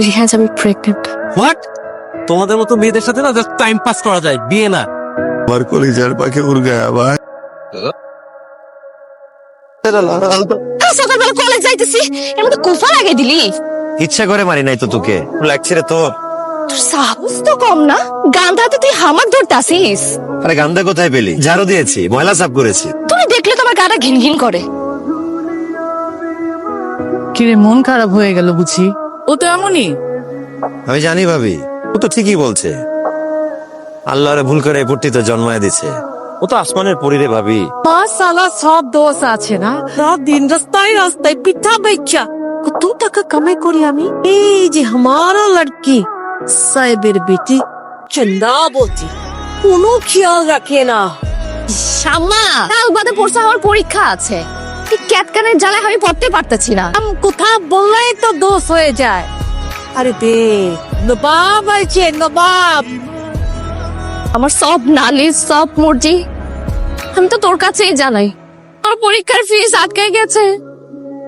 রিহাজ আমি pregnant what তোমাদের মতো মেয়েদের সাথে না জাস্ট টাইম পাস করা যায় বিয়ে না। আমার কলিজার পাখি উড় গায়া ভাই সকালবেলা কলেজ যাইতেছি এর মধ্যে কোফা লাগিয়ে দিলি। ইচ্ছা করে মারি নাই তো তোকে লাগছে রে তোর। তোর সাহস তো কম না গান্ধাতে তুই হামাক ধরতাছিস আরে গান্দা কোথায় পেলি? ঝাড়ু দিয়েছি ময়লা সাফ করেছি। তুমি দেখলে তোমার গাটা ঘিন ঘিন করে। কিরে মন খারাপ হয়ে গেল বুঝি? ও তো এমনই। আমি জানি ভাবি ও তো ঠিকই বলছে। আল্লাহরে ভুল করে পট্টিতে জন্মায় দিছে। ও তো আসমানের পরিরে ভাবি। পাঁচ সালা সব দোষ আছে না? রাত দিন রাস্তায় রাস্তায় পিঠা বেচা কত টাকা কামাই করি আমি? এই যে আমার লড়কি সাহেবের বেটি চন্দাবতী কোনো খেয়াল রাখে না। শামা কাল বাদে পরশু আমার পরীক্ষা আছে। ক্যাটকানের জ্বালায় আমি পড়তে পারতেছি না। আম কোথা বললেই তো দোষ হয়ে যায়। আরে দে নবাব আছে নবাব। আমার সব নালিশ সব মর্জি আমি তো তোর কাছেই জানাই। আমার পরীক্ষার ফিস আটকে গেছে।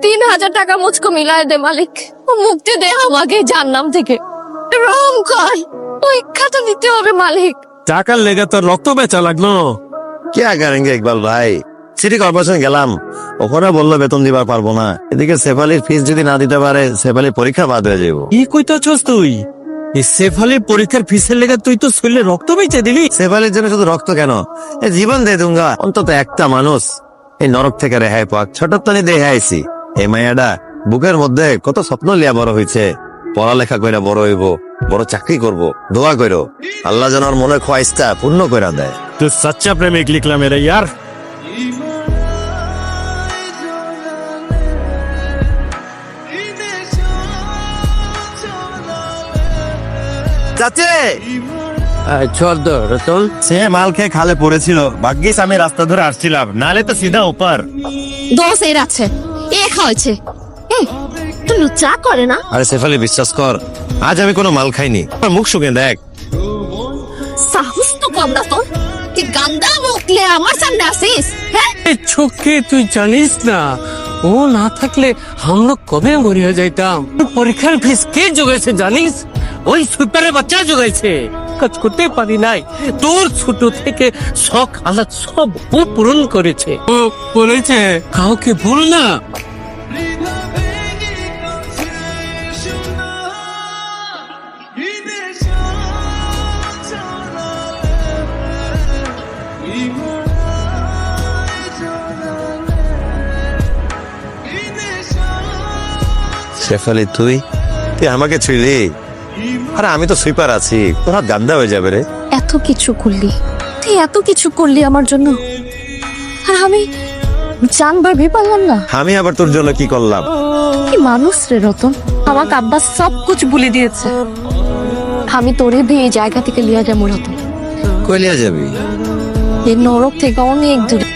তিন হাজার টাকা মুঝকো মিলায় দে মালিক। ও মুক্তি দে আমাকে জান্নাম থেকে। রং কর পরীক্ষাটা নিতে হবে মালিক। টাকার লেগে তোর রক্ত বেচা লাগল। কে করেঙ্গে ইকবাল ভাই? সিটি কর্পোরেশন গেলাম। ওখানে বলল বেতন দিবার পারব না। এদিকে সেফালির ফিস যদি না দিতে পারে সেফালির পরীক্ষা বাদ হয়ে যাব কি কইতাছস তুই? এই সেফালির পরীক্ষার ফিসের লেগে তুই তো শরীরে রক্ত বেচে দিলি। সেফালির জন্য শুধু রক্ত কেন? এ জীবন দিয়ে দুঙ্গা অন্তত একটা মানুষ। এই নরক থেকে রেহাই পাক আইছি। এই মায়াডা বুকের মধ্যে কত স্বপ্ন লিয়া বড় হইছে। পড়ালেখা কইরা বড় হইব বড় চাকরি করব দোয়া কইরো। আল্লাহ যেন ওর মনে খোয়াইস্তা পূর্ণ কইরা দেয়। তুই সচ্চা প্রেমিক লিখলাম রে ইয়ার। চাচে। চল রতন সে মাল খেয়ে খালে পড়েছিল। ভাগ্যিস আমি রাস্তা ধরে আসছিলাম। নালে তো সিধা উপর দোষ এর আছে। এ খাওয়াইছে। হুম, তো লুচা করে না? আরে সেফালি বিশ্বাস কর আজ আমি কোনো মাল খাইনি। আমার মুখ শুকে দেখ। সাহস তো কম না তোর। তুই গান্দা মুখলে আমার সামনে আসিস? হ্যাঁ? চোখে তুই জানিস না ও না থাকলে আমরা কবে মরিয়া যাইতাম? পরীক্ষার ফিস কে জোগাইছে জানিস? ওই সুইপারের বাচ্চা জোগাইছে। কাজ করতে পারি নাই। তোর ছোট থেকে শখ আলাদ সব ও পূরণ করেছে। ও বলেছে কাউকে ভুল না। শেফালি তুই? তুই আমাকে ছুঁইলি আরে আমি তো সুইপার আছি। তোর গান্দা হয়ে যাবে রে। এত কিছু করলি। তুই এত কিছু করলি আমার জন্য। আর আমি জানবার ভেবে পারলাম না। আমি আবার তোর জন্য কি করলাম? কি মানুষ রে রতন। আমাকে আব্বাস সব কিছু ভুলে দিয়েছে। আমি তোরে দিয়ে এই জায়গা থেকে লিয়া যাব রতন। কইলিয়া যাবি? এই নরক থেকে অনেক দূরে।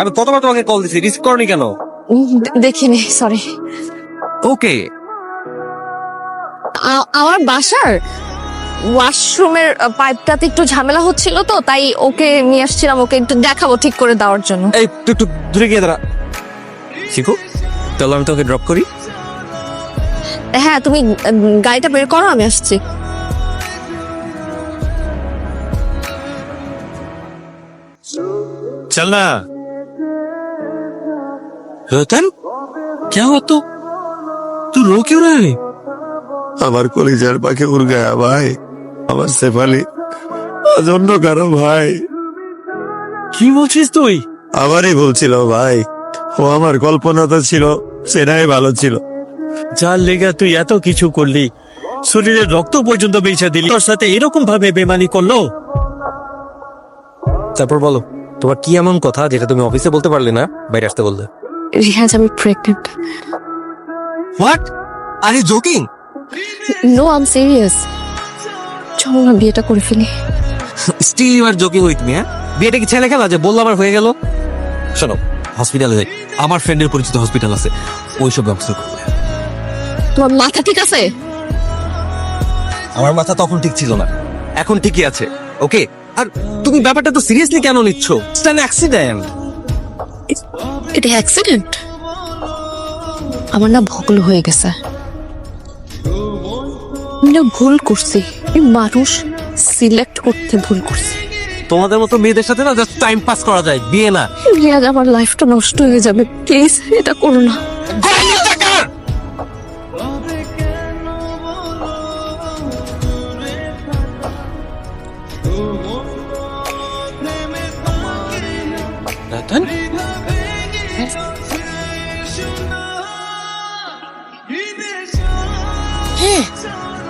আমি কতবার তোমাকে কল দিছি? রিস্ক করনি কেন? দেখিনি সরি ওকে। আমার বাসার ওয়াশরুমের পাইপটাতে একটু ঝামেলা হচ্ছিল তো তাই ওকে নিয়ে আসছিলাম ওকে একটু দেখাবো ঠিক করে দেওয়ার জন্য। এই তুই একটু দূরে গিয়ে দাঁড়া। শিখু তাহলে আমি তোকে ড্রপ করি। হ্যাঁ তুমি গাড়িটা বের করো আমি আসছি। চল না। রতন क्या हुआ तो तू रो क्यों रहा है আমার কলিজার পাখি উড় গায়া ভাই আমার শেফালি আজ অন্য কারো ভাই কি বলছিস তুই আমারই বলছিল ভাই ও আমার কল্পনাটা ছিল সেটাই ভালো ছিল যার লেগা তুই এত কিছু করলি শরীরের রক্ত পর্যন্ত বেঁচে দিলি তোর সাথে এরকম ভাবে বেমানি করলো তারপর বলো তোমার কি এমন কথা যেটা তুমি অফিসে বলতে পারলে না বাইরে আসতে বললে রিহাজ আমি pregnant what are you joking no I'm serious চলো না বিয়েটা করে ফেলি। Still you are joking with me হ্যাঁ? বিয়েটা কি ছেলে খেলা? যে বললাম আর হয়ে গেল? শোনো হসপিটালে যাই। আমার ফ্রেন্ডের পরিচিত হসপিটাল আছে। ওইসব ব্যবস্থা করব তোমার মাথা ঠিক আছে? আমার মাথা তখন ঠিক ছিল না। এখন ঠিকই আছে। ওকে আর তুমি ব্যাপারটা তো সিরিয়াসলি কেন নিচ্ছ? ইটস অ্যান অ্যাক্সিডেন্ট এটা অ্যাক্সিডেন্ট আমার না ভগল হয়ে গেছে। আমি না ভুল করছি। এই মানুষ সিলেক্ট করতে ভুল করছি। তোমাদের মতো মেয়েদের সাথে না জাস্ট টাইম পাস করা যায় বিয়ে না। রিয়াজ আমার লাইফটা নষ্ট হয়ে যাবে। প্লিজ এটা করো না।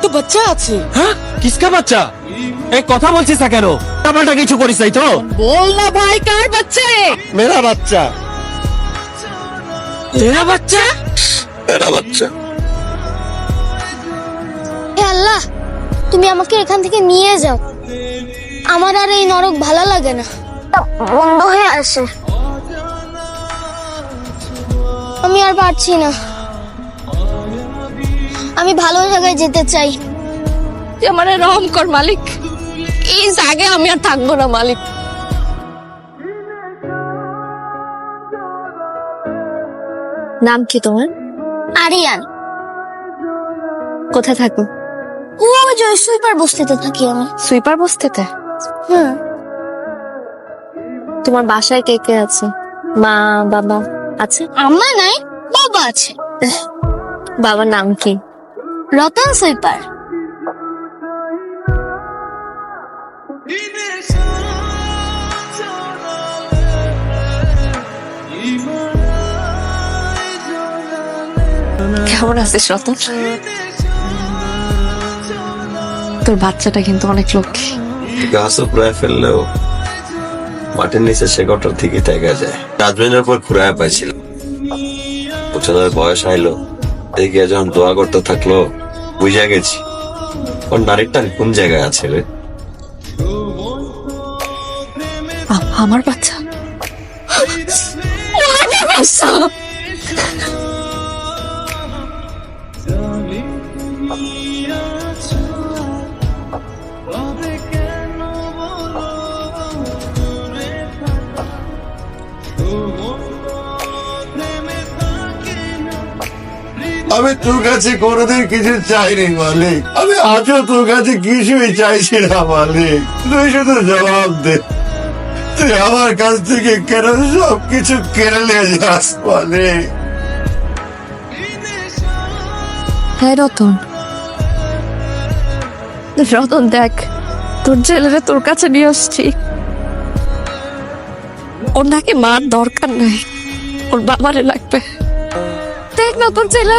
তো বাচ্চা আছে। হ্যাঁ? কিসকা বাচ্চা? এই কথা বলছিস না কেন? ব্যাপারটা কিছু করিস তাই তো? বল না ভাই কার বাচ্চা মেরা বাচ্চা। তেরা বাচ্চা? মেরা বাচ্চা। হে আল্লাহ তুমি আমাকে এখান থেকে নিয়ে যাও। আমার আর এই নরক ভালো লাগে না। বন্ধ হয়ে আসে আমি আর পারছি না। আমি ভালো জায়গায় যেতে চাই। আমার রহম কর মালিক এই জায়গায় আমি আর থাকব না মালিক। নাম কি তোমার? আরিয়ান। কোথায় থাকো? ও আমি জয় সুইপার বস্তিতে থাকি আমি। সুইপার বস্তিতে? হুম। তোমার বাসায় কে কে আছে? মা বাবা আছে? আম্মা নাই বাবা আছে। বাবার নাম কি? রতন সুইপার কেমন আছিস রতন? তোর বাচ্চাটা কিন্তু অনেক লক্ষ্মী। গাছ প্রায় ফেললেও মাটির নিচে সে গটার থেকে দেখা যায়। ডাস্টবিনের পর খুঁড়ায় পাইছিল। উচ্চতার বয়স আইলো। দেখিয়া যখন দোয়া করতে থাকল বুঝা গেছি। ওর নারীরটা কোন জায়গায় আছে রে? আমার বাচ্চা। আমার বাচ্চা। আমি তোর কাছে কোনোদিন কিছু চাইনি, মালিক। আমি আজও তোর কাছে কিছুই চাইছি না, মালিক। তুই শুধু জবাব দে। তুই আমার কাছ থেকে কেন সব কেড়ে নিয়ে যাস, মালিক? হ্যাঁ রতন। রতন, দেখ, তোর ছেলেরা তোর কাছে নিয়ে আসছি। ওর নাকি মার দরকার নাই। ওর বাবারে লাগবে। দেখ না তোর ছেলে